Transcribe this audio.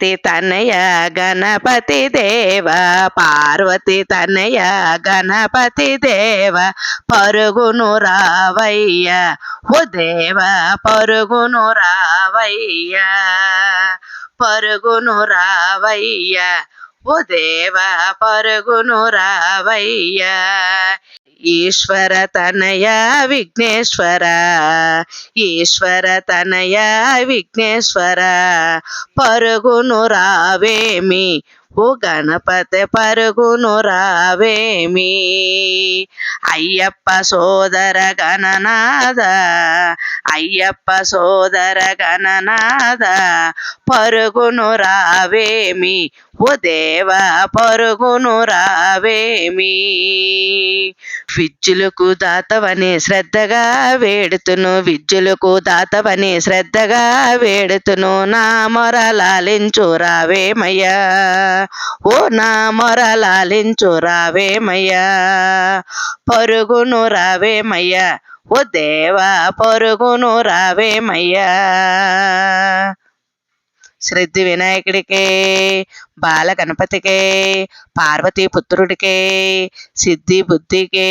పార్వతి తనయ గణపతి దేవ పార్వతి తనయ గణపతి దేవ పరుగును రావయ్య ఓ దేవ పరుగును రావయ్య పరుగును రావయ్య ఓ దేవ పరుగును రావయ్యా. ఈశ్వర తనయ విఘ్నేశ్వర ఈశ్వర తనయ విఘ్నేశ్వర పరుగును రావేమి? ఓ గణపతి పరుగును రావేమి? అయ్యప్ప సోదర గణనాథ అయ్యప్ప సోదర గణనాథ పరుగును రావేమి? ఓ దేవ పరుగును రావేమి? విద్యులకు దాతవని శ్రద్ధగా వేడుతును విద్యులకు దాతవని శ్రద్ధగా వేడుతును నా మొర లాలించు రావేమయ్యా. ఓ నా మొర లాలించు రావేమయ్యా. పరుగును రావేమయ్యా. ఓ దేవా పొరుగును రావేమయ్యా శ్రద్ధి వినాయకుడికే బాల గణపతికే పార్వతీ పుత్రుడికే సిద్ధి బుద్ధికే